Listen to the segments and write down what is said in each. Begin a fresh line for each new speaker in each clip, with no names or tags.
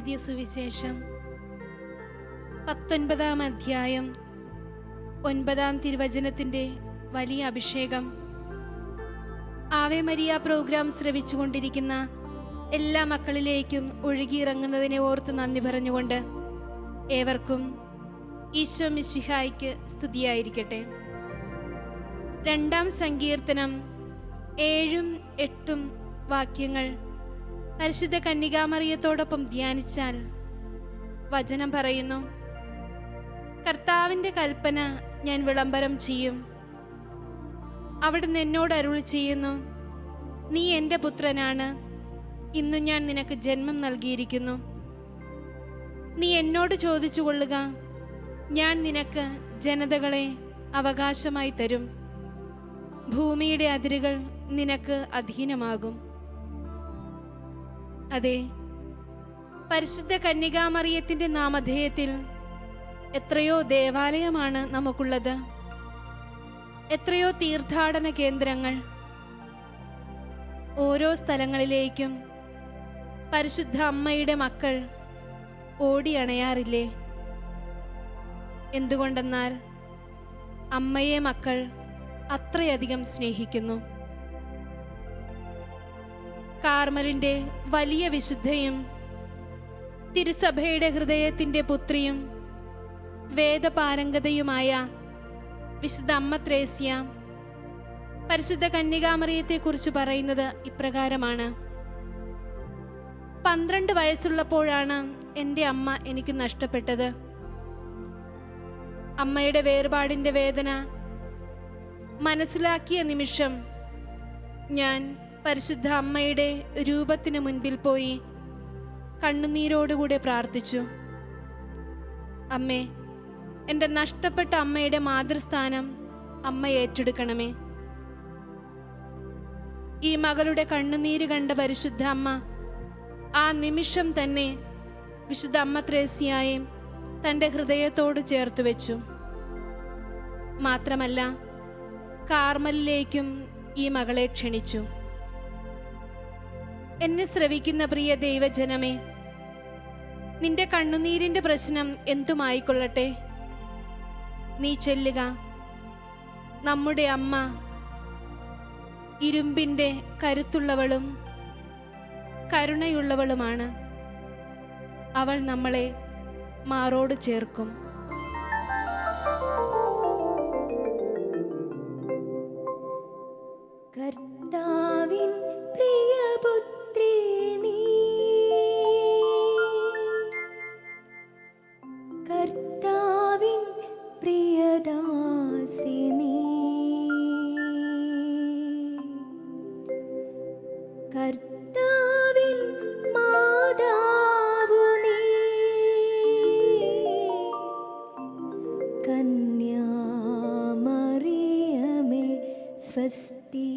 എഴുതിയ സുവിശേഷം. പത്തൊൻപതാം അധ്യായം ഒൻപതാം തിരുവചനത്തിന്റെ വലിയ അഭിഷേകം. ആവേ മരിയ പ്രോഗ്രാം ശ്രവിച്ചുകൊണ്ടിരിക്കുന്ന എല്ലാ മക്കളിലേക്കും ഒഴുകിയിറങ്ങുന്നതിനെ ഓർത്ത് നന്ദി പറഞ്ഞുകൊണ്ട് ഏവർക്കും ഈശോ മിശിഹായ്ക്ക് സ്തുതിയായിരിക്കട്ടെ. രണ്ടാം സങ്കീർത്തനം ഏഴും എട്ടും വാക്യങ്ങൾ പരിശുദ്ധ കന്യകാമറിയത്തോടൊപ്പം ധ്യാനിച്ചാൽ വചനം പറയുന്നു കർത്താവിന്റെ കൽപ്പന ഞാൻ വിളംബരം ചെയ്യും. അവിടുന്ന് എന്നോട് അരുൾ ചെയ്യുന്നു നീ എന്റെ പുത്രനാണ്. ഇന്നു ഞാൻ നിനക്ക് ജന്മം നൽകിയിരിക്കുന്നു. നീ എന്നോട് ചോദിച്ചു കൊള്ളുക ഞാൻ നിനക്ക് ജനതകളെ അവകാശമായി തരും. ഭൂമിയുടെ അതിരുകൾ നിനക്ക് അധീനമാകും. അതെ. പരിശുദ്ധ കന്യകാമറിയത്തിന്റെ നാമധേയത്തിൽ എത്രയോ ദേവാലയമാണ് നമുക്കുള്ളത്. എത്രയോ തീർത്ഥാടന കേന്ദ്രങ്ങൾ. ഓരോ സ്ഥലങ്ങളിലേക്കും പരിശുദ്ധ അമ്മയുടെ മക്കൾ ഓടിയണയാറില്ലേ? എന്തുകൊണ്ടെന്നാൽ അമ്മയെ മക്കൾ അത്രയധികം സ്നേഹിക്കുന്നു. കാർമലിന്റെ വലിയ വിശുദ്ധയും തിരുസഭയുടെ ഹൃദയത്തിന്റെ പുത്രിയും വേദപാരംഗതയുമായ വിശുദ്ധ അമ്മ ത്രേസ്യ പരിശുദ്ധ കന്യകാമറിയത്തെക്കുറിച്ച് പറയുന്നത് ഇപ്രകാരമാണ്. പന്ത്രണ്ട് വയസ്സുള്ളപ്പോഴാണ് എന്റെ അമ്മ എനിക്ക് നഷ്ടപ്പെട്ടത്. അമ്മയുടെ വേർപാടിന്റെ വേദന മനസ്സിലാക്കിയ നിമിഷം ഞാൻ പരിശുദ്ധ അമ്മയുടെ രൂപത്തിന് മുൻപിൽ പോയി കണ്ണുനീരോടുകൂടെ പ്രാർത്ഥിച്ചു. അമ്മേ എന്റെ നഷ്ടപ്പെട്ട അമ്മയുടെ മാതൃസ്ഥാനം അമ്മ ഏറ്റെടുക്കണമേ. ഈ മകളുടെ കണ്ണുനീര് കണ്ട പരിശുദ്ധ അമ്മ ആ നിമിഷം തന്നെ വിശുദ്ധ അമ്മ ത്രേസ്യായും തന്റെ ഹൃദയത്തോട് ചേർത്ത് വെച്ചു. മാത്രമല്ല കാർമലിലേക്കും ഈ മകളെ ക്ഷണിച്ചു. എന്നെ ശ്രവിക്കുന്ന പ്രിയ ദൈവജനമേ നിന്റെ കണ്ണുനീരിന്റെ പ്രശ്നം എന്തുമായിക്കൊള്ളട്ടെ? നീ ചെല്ലുക. നമ്മുടെ അമ്മ ഇരുമ്പിന്റെ കരുത്തുള്ളവളും കരുണയുള്ളവളുമാണ്. അവൾ നമ്മളെ മാറോട് ചേർക്കും.
സ്വസ്തി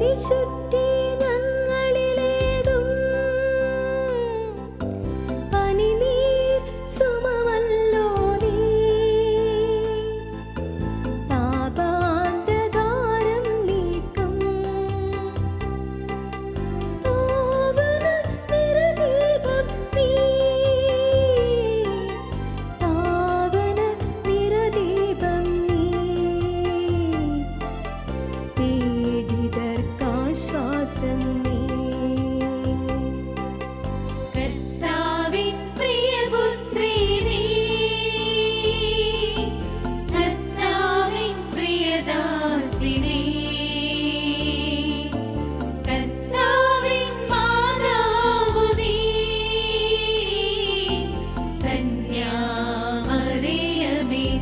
പരിശുദ്ധി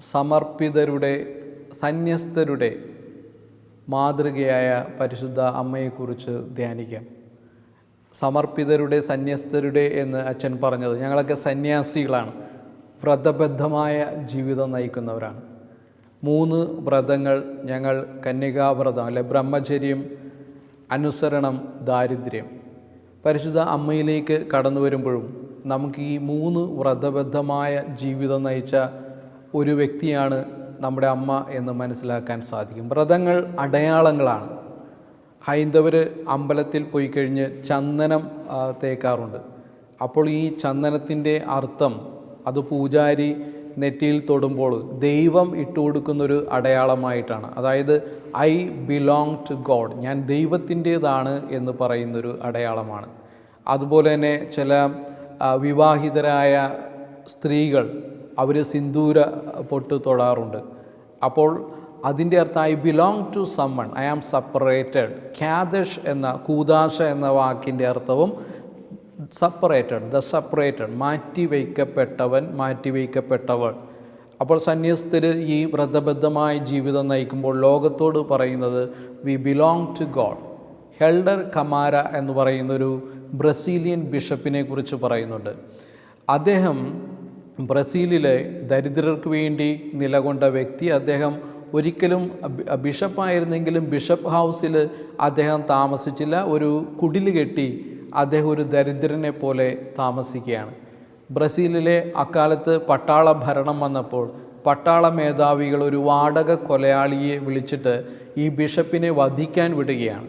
സമർപ്പിതരുടെ സന്യസ്തരുടെ മാതൃകയായ പരിശുദ്ധ അമ്മയെക്കുറിച്ച് ധ്യാനിക്കാം. സമർപ്പിതരുടെ സന്യസ്തരുടെ എന്ന് അച്ഛൻ പറഞ്ഞത് ഞങ്ങളൊക്കെ സന്യാസികളാണ്. വ്രതബദ്ധമായ ജീവിതം നയിക്കുന്നവരാണ്. മൂന്ന് വ്രതങ്ങൾ ഞങ്ങൾ കന്യകാവ്രതം അല്ലെ ബ്രഹ്മചര്യം അനുസരണം ദാരിദ്ര്യം. പരിശുദ്ധ അമ്മയിലേക്ക് കടന്നു വരുമ്പോഴും നമുക്ക് ഈ മൂന്ന് വ്രതബദ്ധമായ ജീവിതം നയിച്ച ഒരു വ്യക്തിയാണ് നമ്മുടെ അമ്മ എന്ന് മനസ്സിലാക്കാൻ സാധിക്കും. വ്രതങ്ങൾ അടയാളങ്ങളാണ്. ഹൈന്ദവർ അമ്പലത്തിൽ പോയി കഴിഞ്ഞ് ചന്ദനം തേക്കാറുണ്ട്. അപ്പോൾ ഈ ചന്ദനത്തിന്റെ അർത്ഥം അത് പൂജാരി നെറ്റിയിൽ തൊടുമ്പോൾ ദൈവം ഇട്ടു കൊടുക്കുന്നൊരു അടയാളമായിട്ടാണ്. അതായത് ഐ ബിലോങ് ടു ഗോഡ്. ഞാൻ ദൈവത്തിന്റേതാണ് എന്ന് പറയുന്നൊരു അടയാളമാണ്. അതുപോലെ തന്നെ ചില വിവാഹിതരായ സ്ത്രീകൾ അവർ സിന്ദൂര പൊട്ട് തൊടാറുണ്ട്. അപ്പോൾ അതിന്റെ അർത്ഥം I belong to someone I am separated ഖ്യാദഷ് എന്ന കൂദാശ എന്ന വാക്കിന്റെ അർത്ഥവും സെപ്പറേറ്റഡ് ദ സെപ്പറേറ്റഡ് മാറ്റി വയ്ക്കപ്പെട്ടവൻ മാറ്റി വയ്ക്കപ്പെട്ടവൾ അപ്പോൾ സന്യസ്തർ ഈ വ്രതബദ്ധമായ ജീവിതം നയിക്കുമ്പോൾ ലോകത്തോട് പറയുന്നത് we belong to God Helder Camara എന്ന് പറയുന്നൊരു ബ്രസീലിയൻ ബിഷപ്പിനെ കുറിച്ച് പറയുന്നുണ്ട്. അദ്ദേഹം ബ്രസീലിലെ ദരിദ്രർക്ക് വേണ്ടി നിലകൊണ്ട വ്യക്തി അദ്ദേഹം ഒരിക്കലും ബിഷപ്പായിരുന്നെങ്കിലും ബിഷപ്പ് ഹൗസിൽ അദ്ദേഹം താമസിച്ചില്ല. ഒരു കുടിൽ കെട്ടി അദ്ദേഹം ഒരു ദരിദ്രനെ പോലെ താമസിക്കുകയാണ്. ബ്രസീലിലെ അക്കാലത്ത് പട്ടാള ഭരണം വന്നപ്പോൾ പട്ടാള മേധാവികൾ ഒരു വാടക കൊലയാളിയെ വിളിച്ചിട്ട് ഈ ബിഷപ്പിനെ വധിക്കാൻ വിടുകയാണ്.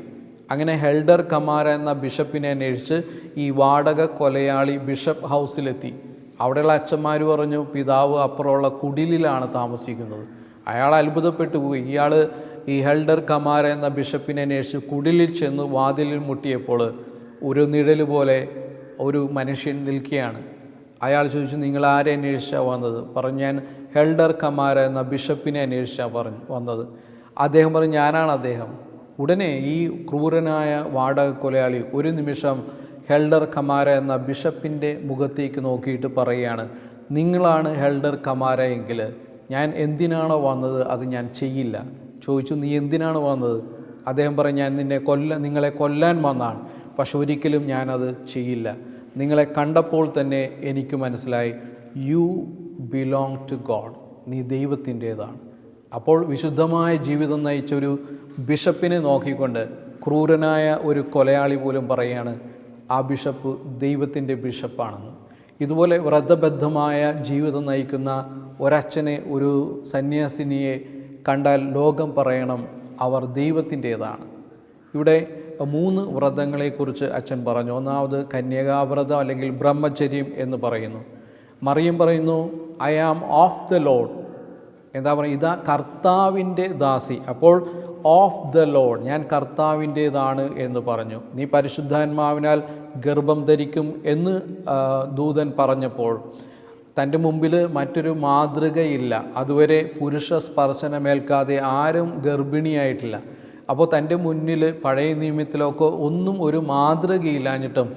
അങ്ങനെ ഹെൽഡർ കമാര എന്ന ബിഷപ്പിനെ അന്വേഷിച്ച് ഈ വാടക കൊലയാളി ബിഷപ്പ് ഹൗസിലെത്തി. അവിടെയുള്ള അച്ഛന്മാർ പറഞ്ഞു പിതാവ് അപ്പുറമുള്ള കുടിലിലാണ് താമസിക്കുന്നത്. അയാൾ അത്ഭുതപ്പെട്ടു പോയി. ഇയാൾ ഈ ഹെൽഡർ കമാര എന്ന ബിഷപ്പിനെ അന്വേഷിച്ച് കുടിലിൽ ചെന്ന് വാതിലിൽ മുട്ടിയപ്പോൾ ഒരു നിഴൽ പോലെ ഒരു മനുഷ്യൻ നിൽക്കുകയാണ്. അയാൾ ചോദിച്ചു നിങ്ങൾ ആരെ അന്വേഷിച്ചാണ് വന്നത്? പറഞ്ഞു ഞാൻ ഹെൽഡർ കമാര എന്ന ബിഷപ്പിനെ അന്വേഷിച്ചാണ് പറഞ്ഞു വന്നത്. അദ്ദേഹം പറഞ്ഞു ഞാനാണ് അദ്ദേഹം. ഉടനെ ഈ ക്രൂരനായ വാടക കൊലയാളി ഒരു നിമിഷം ഹെൽഡർ കമാര എന്ന ബിഷപ്പിന്റെ മുഖത്തേക്ക് നോക്കിയിട്ട് പറയുകയാണ് നിങ്ങളാണ് ഹെൽഡർ കമാര എങ്കിൽ ഞാൻ എന്തിനാണോ വന്നത് അത് ഞാൻ ചെയ്യില്ല. ചോദിച്ചു നീ എന്തിനാണ് വന്നത്? അദ്ദേഹം പറഞ്ഞു ഞാൻ നിന്നെ കൊല്ല നിങ്ങളെ കൊല്ലാൻ വന്നാണ് പക്ഷെ ഒരിക്കലും ഞാനത് ചെയ്യില്ല. നിങ്ങളെ കണ്ടപ്പോൾ തന്നെ എനിക്ക് മനസ്സിലായി യു ബിലോങ് ടു ഗോഡ് നീ ദൈവത്തിന്റേതാണ്. അപ്പോൾ വിശുദ്ധമായ ജീവിതം നയിച്ച ഒരു ബിഷപ്പിനെ നോക്കിക്കൊണ്ട് ക്രൂരനായ ഒരു കൊലയാളി പോലും പറയുകയാണ് ആ ബിഷപ്പ് ദൈവത്തിന്റെ ബിഷപ്പാണെന്ന്. ഇതുപോലെ വ്രതബദ്ധമായ ജീവിതം നയിക്കുന്ന ഒരച്ഛനെ ഒരു സന്യാസിനിയെ കണ്ടാൽ ലോകം പറയണം അവർ ദൈവത്തിന്റേതാണ്. ഇവിടെ മൂന്ന് വ്രതങ്ങളെക്കുറിച്ച് അച്ഛൻ പറഞ്ഞു. ഒന്നാമത് കന്യകാവ്രതം അല്ലെങ്കിൽ ബ്രഹ്മചര്യം എന്ന് പറയുന്നു. മറിയം പറയുന്നു I am of the Lord എന്താ പറയുക? ഇതാ കർത്താവിന്റെ ദാസി. അപ്പോൾ ഓഫ് ദ ലോഡ് ഞാൻ കർത്താവിന്റേതാണ് എന്ന് പറഞ്ഞു. നീ പരിശുദ്ധാത്മാവിനാൽ ഗർഭം ധരിക്കും എന്ന് ദൂതൻ പറഞ്ഞപ്പോൾ തന്റെ മുമ്പിൽ മറ്റൊരു മാതൃകയില്ല. അതുവരെ പുരുഷ സ്പർശനമേൽക്കാതെ ആരും ഗർഭിണിയായിട്ടില്ല. അപ്പോൾ തന്റെ മുന്നിൽ പഴയ നിയമത്തിലൊക്കെ ഒന്നും ഒരു മാതൃകയില്ലാഞ്ഞിട്ടും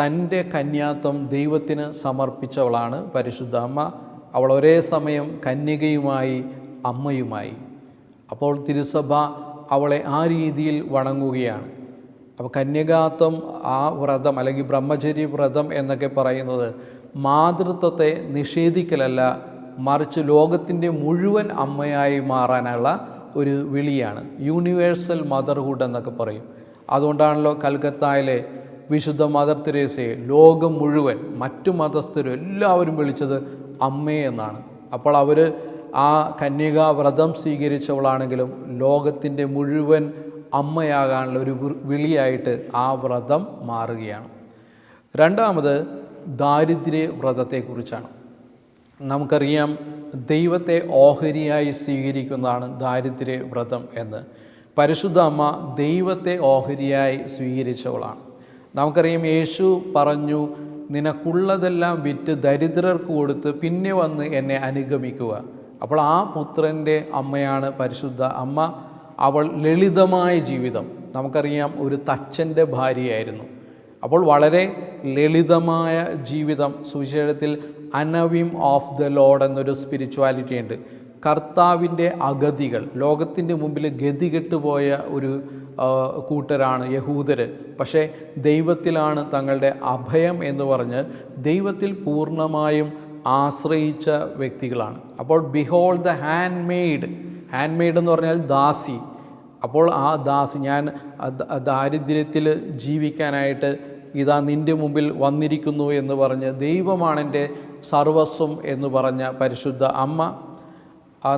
തന്റെ കന്യാത്വം ദൈവത്തിന് സമർപ്പിച്ചവളാണ് പരിശുദ്ധ അമ്മ. അവൾ ഒരേ സമയം കന്യകയുമായി അമ്മയുമായി. അപ്പോൾ തിരുസഭ അവളെ ആ രീതിയിൽ വണങ്ങുകയാണ്. അപ്പോൾ കന്യകാത്വം ആ വ്രതം അല്ലെങ്കിൽ ബ്രഹ്മചര്യ വ്രതം എന്നൊക്കെ പറയുന്നത് മാതൃത്വത്തെ നിഷേധിക്കലല്ല മറിച്ച് ലോകത്തിന്റെ മുഴുവൻ അമ്മയായി മാറാനുള്ള ഒരു വിളിയാണ്. യൂണിവേഴ്സൽ മദർഹുഡ് എന്നൊക്കെ പറയും. അതുകൊണ്ടാണല്ലോ കൽക്കത്തയിലെ വിശുദ്ധ മദർ തെരേസയെ ലോകം മുഴുവൻ മറ്റു മതസ്ഥരും എല്ലാവരും വിളിച്ചത് അമ്മേ എന്നാണ്. അപ്പോൾ അവർ ആ കന്യകാ വ്രതം സ്വീകരിച്ചവളാണെങ്കിലും ലോകത്തിന്റെ മുഴുവൻ അമ്മയാകാനുള്ള ഒരു വിളിയായിട്ട് ആ വ്രതം മാറുകയാണ്. രണ്ടാമത് ദാരിദ്ര്യ വ്രതത്തെക്കുറിച്ചാണ്. നമുക്കറിയാം ദൈവത്തെ ഓഹരിയായി സ്വീകരിക്കുന്നതാണ് ദാരിദ്ര്യ വ്രതം എന്ന്. പരിശുദ്ധ അമ്മ ദൈവത്തെ ഓഹരിയായി സ്വീകരിച്ചവളാണ്. നമുക്കറിയാം യേശു പറഞ്ഞു നിനക്കുള്ളതെല്ലാം വിറ്റ് ദരിദ്രർക്ക് കൊടുത്ത് പിന്നെ വന്ന് എന്നെ അനുഗമിക്കുക. അപ്പോൾ ആ പുത്രന്റെ അമ്മയാണ് പരിശുദ്ധ അമ്മ. അവൾ ലളിതമായ ജീവിതം. നമുക്കറിയാം ഒരു തച്ചന്റെ ഭാര്യയായിരുന്നു. അപ്പോൾ വളരെ ലളിതമായ ജീവിതം. സുവിശേഷത്തിൽ അനവിം ഓഫ് ദ ലോഡ് എന്നൊരു സ്പിരിച്വാലിറ്റി ഉണ്ട് കർത്താവിന്റെ അഗതികൾ ലോകത്തിന്റെ മുമ്പിൽ ഗതികെട്ടുപോയ ഒരു കൂട്ടരാണ് യഹൂദര്. പക്ഷേ ദൈവത്തിലാണ് തങ്ങളുടെ അഭയം എന്ന് പറഞ്ഞ് ദൈവത്തിൽ പൂർണമായും ആശ്രയിച്ച വ്യക്തികളാണ്. അപ്പോൾ behold the handmaid handmaid എന്ന് പറഞ്ഞാൽ ദാസി. അപ്പോൾ ആ ദാസി ഞാൻ ദാരിദ്ര്യത്തിൽ ജീവിക്കാനായിട്ട് ഇതാ നിന്റെ മുമ്പിൽ വന്നിരിക്കുന്നു എന്ന് പറഞ്ഞ് ദൈവമാണ് എന്റെ സർവസ്വം എന്ന് പറഞ്ഞ പരിശുദ്ധ അമ്മ.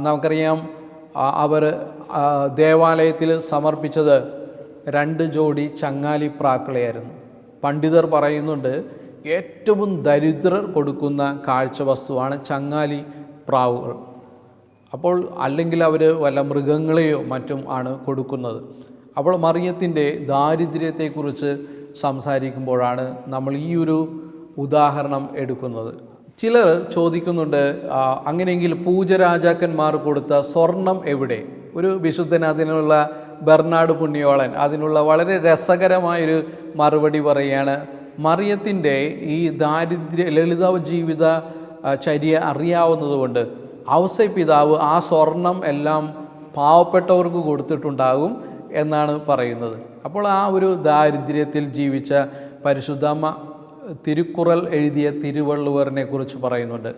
നമുക്കറിയാം അവർ ദേവാലയത്തിൽ സമർപ്പിച്ചത് രണ്ട് ജോഡി ചങ്ങാലി പ്രാക്കളെയായിരുന്നു. പണ്ഡിതർ പറയുന്നുണ്ട് ഏറ്റവും ദരിദ്രർ കൊടുക്കുന്ന കാഴ്ച വസ്തുവാണ് ചങ്ങാലി പ്രാവുകൾ. അപ്പോൾ അല്ലെങ്കിൽ അവർ വല്ല മൃഗങ്ങളെയോ മറ്റും ആണ് കൊടുക്കുന്നത്. അപ്പോൾ മറിയത്തിന്റെ ദാരിദ്ര്യത്തെക്കുറിച്ച് സംസാരിക്കുമ്പോഴാണ് നമ്മൾ ഈ ഒരു ഉദാഹരണം എടുക്കുന്നത്. ചിലർ ചോദിക്കുന്നുണ്ട് അങ്ങനെയെങ്കിൽ പൂജരാജാക്കന്മാർ കൊടുത്ത സ്വർണം എവിടെ? ഒരു വിശുദ്ധൻ അതിനുള്ള ബെർണാഡ് പുണ്യോളൻ അതിനുള്ള വളരെ രസകരമായൊരു മറുപടി പറയുകയാണ് മറിയത്തിന്റെ ഈ ദാരിദ്ര്യ ലളിത ജീവിത ചര്യ അറിയാവുന്നതുകൊണ്ട് ഔസൈ പിതാവ് ആ സ്വർണം എല്ലാം പാവപ്പെട്ടവർക്ക് കൊടുത്തിട്ടുണ്ടാകും എന്നാണ് പറയുന്നത്. അപ്പോൾ ആ ഒരു ദാരിദ്ര്യത്തിൽ ജീവിച്ച പരിശുദ്ധമ്മ തിരുക്കുറൽ എഴുതിയ തിരുവള്ളുവറിനെ കുറിച്ച് പറയുന്നുണ്ട്.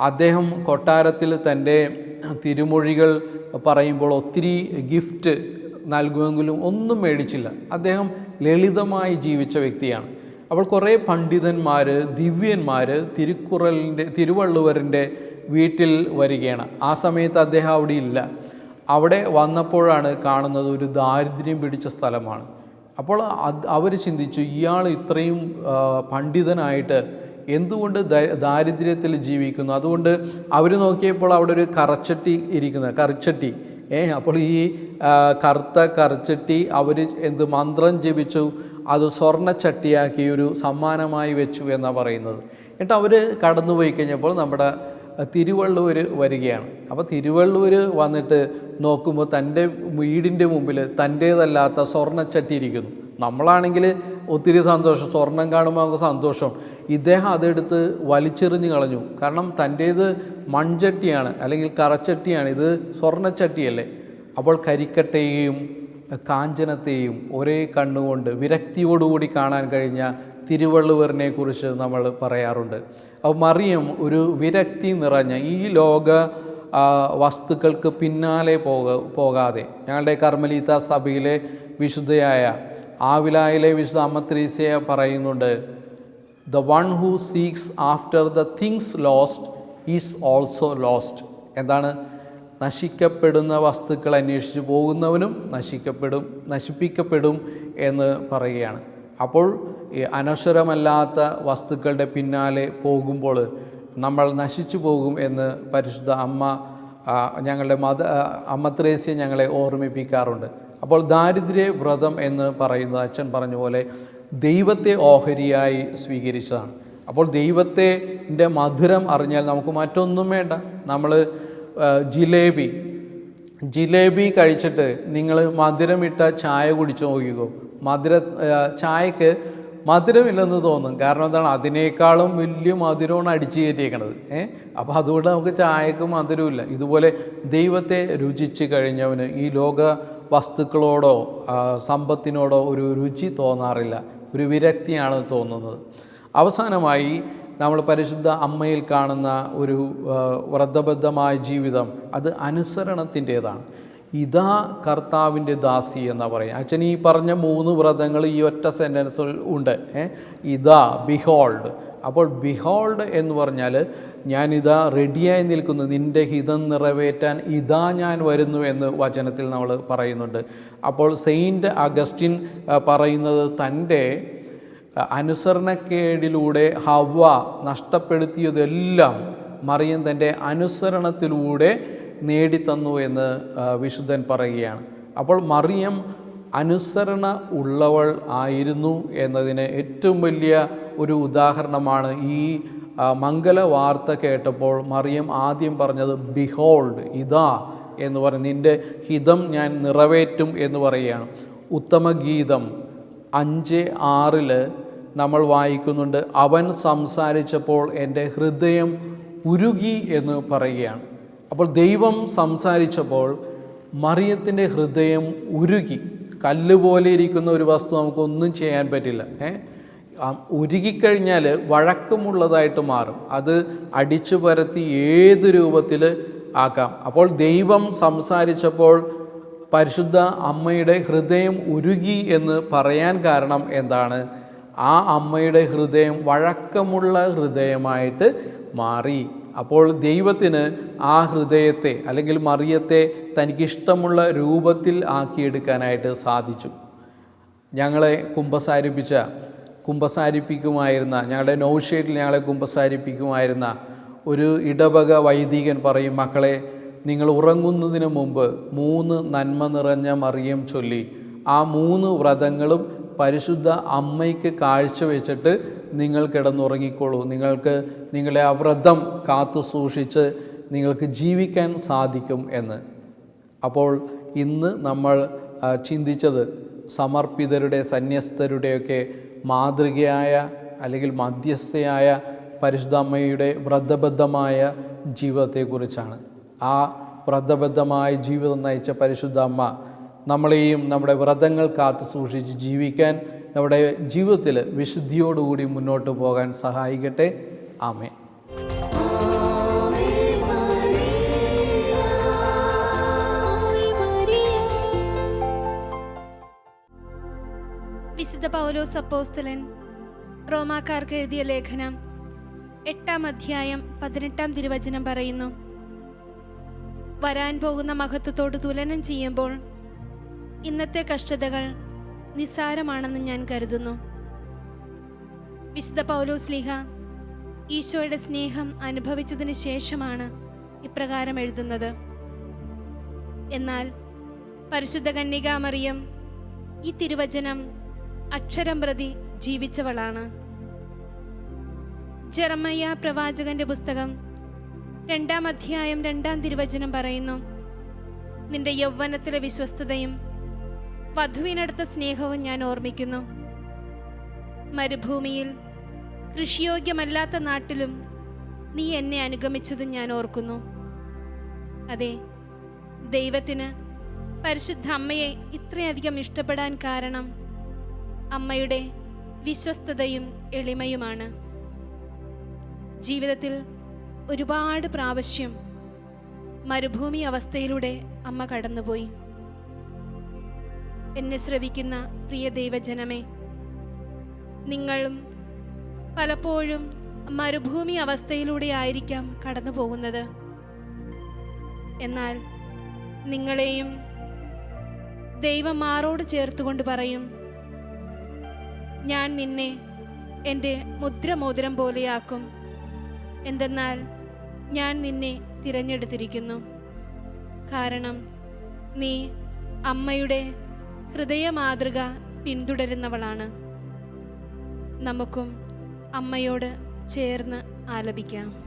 അദ്ദേഹം കൊട്ടാരത്തിൽ തന്റെ തിരുമൊഴികൾ പറയുമ്പോൾ ഒത്തിരി ഗിഫ്റ്റ് നൽകുമെങ്കിലും ഒന്നും മേടിച്ചില്ല. അദ്ദേഹം ലളിതമായി ജീവിച്ച വ്യക്തിയാണ്. അപ്പോൾ കുറേ പണ്ഡിതന്മാർ ദിവ്യന്മാർ തിരുക്കുറലിന്റെ തിരുവള്ളുവറിന്റെ വീട്ടിൽ വരികയാണ്. ആ സമയത്ത് അദ്ദേഹം അവിടെ ഇല്ല. അവിടെ വന്നപ്പോഴാണ് കാണുന്നത് ഒരു ദാരിദ്ര്യം പിടിച്ച സ്ഥലമാണ്. അപ്പോൾ അവർ ചിന്തിച്ചു ഇയാൾ ഇത്രയും പണ്ഡിതനായിട്ട് എന്തുകൊണ്ട് ദാരിദ്ര്യത്തിൽ ജീവിക്കുന്നു? അതുകൊണ്ട് അവർ നോക്കിയപ്പോൾ അവിടെ ഒരു കറച്ചട്ടി ഇരിക്കുന്നത് കറിച്ചട്ടി. ഏ അപ്പോൾ ഈ കറുത്ത കറിച്ചട്ടി അവർ എന്ത് മന്ത്രം ജപിച്ചു അത് സ്വർണച്ചട്ടിയാക്കി ഒരു സമ്മാനമായി വെച്ചു എന്നാണ് പറയുന്നത്. എന്നിട്ട് അവർ കടന്നുപോയി കഴിഞ്ഞപ്പോൾ നമ്മുടെ തിരുവള്ളൂർ വരികയാണ്. അപ്പോൾ തിരുവള്ളൂർ വന്നിട്ട് നോക്കുമ്പോൾ തന്റെ വീടിന്റെ മുമ്പിൽ തന്റേതല്ലാത്ത സ്വർണച്ചട്ടി ഇരിക്കുന്നു നമ്മളാണെങ്കിൽ ഒത്തിരി സന്തോഷം സ്വർണം കാണുമ്പോൾ നമുക്ക് സന്തോഷം. ഇദ്ദേഹം അതെടുത്ത് വലിച്ചെറിഞ്ഞ് കളഞ്ഞു. കാരണം തന്റേത് മൺചട്ടിയാണ് അല്ലെങ്കിൽ കറച്ചട്ടിയാണ്. ഇത് സ്വർണച്ചട്ടിയല്ലേ? അപ്പോൾ കരിക്കട്ടയെയും കാഞ്ചനത്തെയും ഒരേ കണ്ണുകൊണ്ട് വിരക്തിയോടുകൂടി കാണാൻ കഴിഞ്ഞ തിരുവള്ളുവറിനെ കുറിച്ച് നമ്മൾ പറയാറുണ്ട്. അപ്പോൾ മറിയം ഒരു വിരക്തി നിറഞ്ഞ ഈ ലോക വസ്തുക്കൾക്ക് പിന്നാലെ പോക പോകാതെ ഞങ്ങളുടെ കർമ്മലീത്ത സഭയിലെ വിശുദ്ധയായ ആവിലായിലെ വിശുദ്ധ അമ്മത്രീസയെ പറയുന്നുണ്ട് the one who seeks after the things lost is also lost എന്താണ്? നശിക്കപ്പെടുന്ന വസ്തുക്കൾ അന്വേഷിച്ച് പോകുന്നവനും നശിക്കപ്പെടും നശിപ്പിക്കപ്പെടും എന്ന് പറയുകയാണ്. അപ്പോൾ ഈ അനശ്വരമല്ലാത്ത വസ്തുക്കളുടെ പിന്നാലെ പോകുമ്പോൾ നമ്മൾ നശിച്ചു പോകും എന്ന് പരിശുദ്ധ അമ്മ ഞങ്ങളുടെ മത അമ്മത്രേസ്യ അമ്മ ത്രേസ്യ ഞങ്ങളെ ഓർമ്മിപ്പിക്കാറുണ്ട്. അപ്പോൾ ദാരിദ്ര്യ വ്രതം എന്ന് പറയുന്നത് അച്ഛൻ പറഞ്ഞ പോലെ ദൈവത്തെ ഓഹരിയായി സ്വീകരിച്ചതാണ്. അപ്പോൾ ദൈവത്തിന്റെ മധുരം അറിഞ്ഞാൽ നമുക്ക് മറ്റൊന്നും വേണ്ട. നമ്മൾ ജിലേബി ജിലേബി കഴിച്ചിട്ട് നിങ്ങൾ മധുരമിട്ട ചായ കുടിച്ചു നോക്കിക്കോ. മധുര ചായക്ക് മധുരമില്ലെന്ന് തോന്നും. കാരണം എന്താണ്? അതിനേക്കാളും വലിയ മധുരമാണ് അടിച്ചു കയറ്റിയേക്കണത്. ഏഹ് അപ്പോൾ അതുകൊണ്ട് നമുക്ക് ചായക്ക് മധുരമില്ല ഇതുപോലെ ദൈവത്തെ രുചിച്ച് കഴിഞ്ഞവന് ഈ ലോക വസ്തുക്കളോടോ സമ്പത്തിനോടോ ഒരു രുചി തോന്നാറില്ല. ഒരു വിരക്തിയാണ് തോന്നുന്നത്. അവസാനമായി നമ്മൾ പരിശുദ്ധ അമ്മയിൽ കാണുന്ന ഒരു വ്രതബദ്ധമായ ജീവിതം. അത് അനുസരണത്തിന്റേതാണ്. ഇതാ കർത്താവിന്റെ ദാസി എന്നാ പറയുക. അച്ഛൻ ഈ പറഞ്ഞ മൂന്ന് വ്രതങ്ങൾ ഈ ഒറ്റ സെന്റൻസിൽ ഉണ്ട്. ഇതാ ബിഹോൾഡ് അപ്പോൾ ബിഹോൾഡ് എന്ന് പറഞ്ഞാൽ ഞാനിതാ റെഡിയായി നിൽക്കുന്നു. നിന്റെ ഹിതം നിറവേറ്റാൻ ഇതാ ഞാൻ വരുന്നു എന്ന് വചനത്തിൽ നമ്മൾ പറയുന്നുണ്ട്. അപ്പോൾ സെയിന്റ് അഗസ്റ്റിൻ പറയുന്നത് തന്റെ അനുസരണക്കേടിലൂടെ ഹവ നഷ്ടപ്പെടുത്തിയതെല്ലാം മറിയം തന്റെ അനുസരണത്തിലൂടെ നേടിത്തന്നു എന്ന് വിശുദ്ധൻ പറയുകയാണ്. അപ്പോൾ മറിയം അനുസരണ ഉള്ളവൾ ആയിരുന്നു എന്നതിന് ഏറ്റവും വലിയ ഒരു ഉദാഹരണമാണ് ഈ മംഗല വാർത്ത കേട്ടപ്പോൾ മറിയം ആദ്യം പറഞ്ഞത് ബിഹോൾഡ് ഇതാ എന്ന് പറഞ്ഞ്. നിന്റെ ഹിതം ഞാൻ നിറവേറ്റും എന്ന് പറയുകയാണ്. ഉത്തമഗീതം അഞ്ച് ആറിൽ നമ്മൾ വായിക്കുന്നുണ്ട് അവൻ സംസാരിച്ചപ്പോൾ എന്റെ ഹൃദയം ഉരുകി എന്ന് പറയുകയാണ്. അപ്പോൾ ദൈവം സംസാരിച്ചപ്പോൾ മറിയത്തിന്റെ ഹൃദയം ഉരുകി. കല്ല് പോലെ ഇരിക്കുന്ന ഒരു വസ്തു നമുക്കൊന്നും ചെയ്യാൻ പറ്റില്ല. ഏ? ഉരുകിക്കഴിഞ്ഞാൽ വഴക്കമുള്ളതായിട്ട് മാറും. അത് അടിച്ചു പരത്തി ഏത് രൂപത്തിൽ ആക്കാം. അപ്പോൾ ദൈവം സംസാരിച്ചപ്പോൾ പരിശുദ്ധ അമ്മയുടെ ഹൃദയം ഉരുകി എന്ന് പറയാൻ കാരണം എന്താണ്? ആ അമ്മയുടെ ഹൃദയം വഴക്കമുള്ള ഹൃദയമായിട്ട് മാറി. അപ്പോൾ ദൈവത്തിന് ആ ഹൃദയത്തെ അല്ലെങ്കിൽ മറിയത്തെ തനിക്കിഷ്ടമുള്ള രൂപത്തിൽ ആക്കിയെടുക്കാനായിട്ട് സാധിച്ചു. ഞങ്ങളെ കുമ്പസാരിപ്പിച്ച കുമ്പസാരിപ്പിക്കുമായിരുന്ന ഞങ്ങളുടെ നൗഷേറ്റിൽ ഞങ്ങളെ കുമ്പസാരിപ്പിക്കുമായിരുന്ന ഒരു ഇടവക വൈദികൻ പറയും മക്കളെ നിങ്ങൾ ഉറങ്ങുന്നതിന് മുമ്പ് മൂന്ന് നന്മ നിറഞ്ഞ മറിയം ചൊല്ലി. ആ മൂന്ന് വ്രതങ്ങളും പരിശുദ്ധ അമ്മയ്ക്ക് കാഴ്ചവെച്ചിട്ട് നിങ്ങൾ കിടന്നുറങ്ങിക്കോളൂ. നിങ്ങൾക്ക് നിങ്ങളെ ആ വ്രതം കാത്തു സൂക്ഷിച്ച് നിങ്ങൾക്ക് ജീവിക്കാൻ സാധിക്കും എന്ന്. അപ്പോൾ ഇന്ന് നമ്മൾ ചിന്തിച്ചത് സമർപ്പിതരുടെ സന്യസ്തരുടെയൊക്കെ മാതൃകയായ അല്ലെങ്കിൽ മധ്യസ്ഥയായ പരിശുദ്ധമ്മയുടെ വ്രതബദ്ധമായ ജീവിതത്തെക്കുറിച്ചാണ്. ആ വ്രതബദ്ധമായ ജീവിതം നയിച്ച പരിശുദ്ധ അമ്മ നമ്മളെയും നമ്മുടെ വ്രതങ്ങൾ കാത്തു സൂക്ഷിച്ച് ജീവിക്കാൻ നമ്മുടെ ജീവിതത്തിൽ വിശുദ്ധിയോടുകൂടി മുന്നോട്ട് പോകാൻ സഹായിക്കട്ടെ. ആമേ
വിശുദ്ധ പൗലോസ് അപ്പോസ്തലൻ റോമാക്കാർക്ക് എഴുതിയ ലേഖനം എട്ടാം അധ്യായം പതിനെട്ടാം തിരുവചനം പറയുന്നു. വരാൻ പോകുന്ന മഹത്വത്തോട് തുലനം ചെയ്യുമ്പോൾ ഇന്നത്തെ കഷ്ടതകൾ നിസ്സാരമാണെന്ന് ഞാൻ കരുതുന്നു. വിശുദ്ധ പൗലോസ് ലീഹ ഈശോയുടെ സ്നേഹം അനുഭവിച്ചതിന് ശേഷമാണ് ഇപ്രകാരം എഴുതുന്നത്. എന്നാൽ പരിശുദ്ധ കന്യകാമറിയം ഈ തിരുവചനം അക്ഷരം പ്രതി ജീവിച്ചവളാണ്. ജെറമയ്യ പ്രവാചകന്റെ പുസ്തകം രണ്ടാം അധ്യായം രണ്ടാം തിരുവചനം പറയുന്നു നിന്റെ യൗവനത്തിലെ വിശ്വസ്തതയും വധുവിനടുത്ത സ്നേഹവും ഞാൻ ഓർമ്മിക്കുന്നു. മരുഭൂമിയിൽ കൃഷിയോഗ്യമല്ലാത്ത നാട്ടിലും നീ എന്നെ അനുഗമിച്ചതും ഞാൻ ഓർക്കുന്നു. അതെ ദൈവത്തിന് പരിശുദ്ധ അമ്മയെ ഇത്രയധികം ഇഷ്ടപ്പെടാൻ കാരണം അമ്മയുടെ വിശ്വസ്തതയും എളിമയുമാണ്. ജീവിതത്തിൽ ഒരുപാട് പ്രാവശ്യം മരുഭൂമി അവസ്ഥയിലൂടെ അമ്മ കടന്നുപോയി. എന്നെ ശ്രവിക്കുന്ന പ്രിയ ദൈവജനമേ നിങ്ങളും പലപ്പോഴും മരുഭൂമി അവസ്ഥയിലൂടെ ആയിരിക്കാം കടന്നു പോകുന്നത് എന്നാൽ നിങ്ങളെയും ദൈവം മാറോട് ചേർത്തുകൊണ്ട് പറയും ഞാൻ നിന്നെ എന്റെ മുദ്രമോതിരം പോലെയാക്കും. എന്തെന്നാൽ ഞാൻ നിന്നെ തിരഞ്ഞെടുത്തിരിക്കുന്നു.
കാരണം നീ അമ്മയുടെ ഹൃദയ മാതൃക പിന്തുടരുന്നവളാണ്. നമുക്കും അമ്മയോട് ചേർന്ന് ആലപിക്കാം.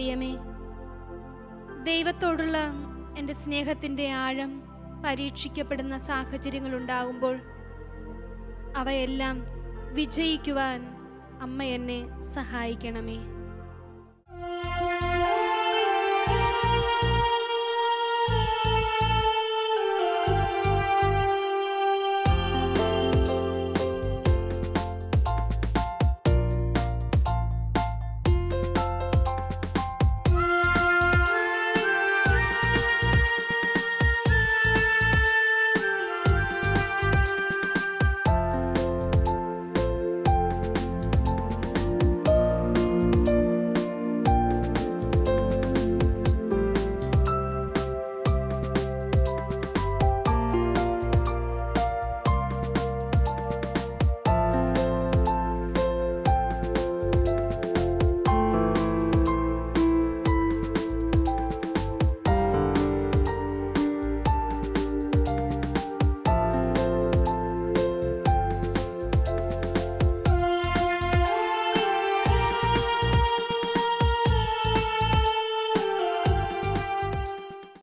മറിയമേ ദൈവത്തോടുള്ള എന്റെ സ്നേഹത്തിന്റെ ആഴം പരീക്ഷിക്കപ്പെടുന്ന സാഹചര്യങ്ങൾ ഉണ്ടാകുമ്പോൾ അവയെല്ലാം വിജയിക്കുവാൻ അമ്മ എന്നെ സഹായിക്കണമേ.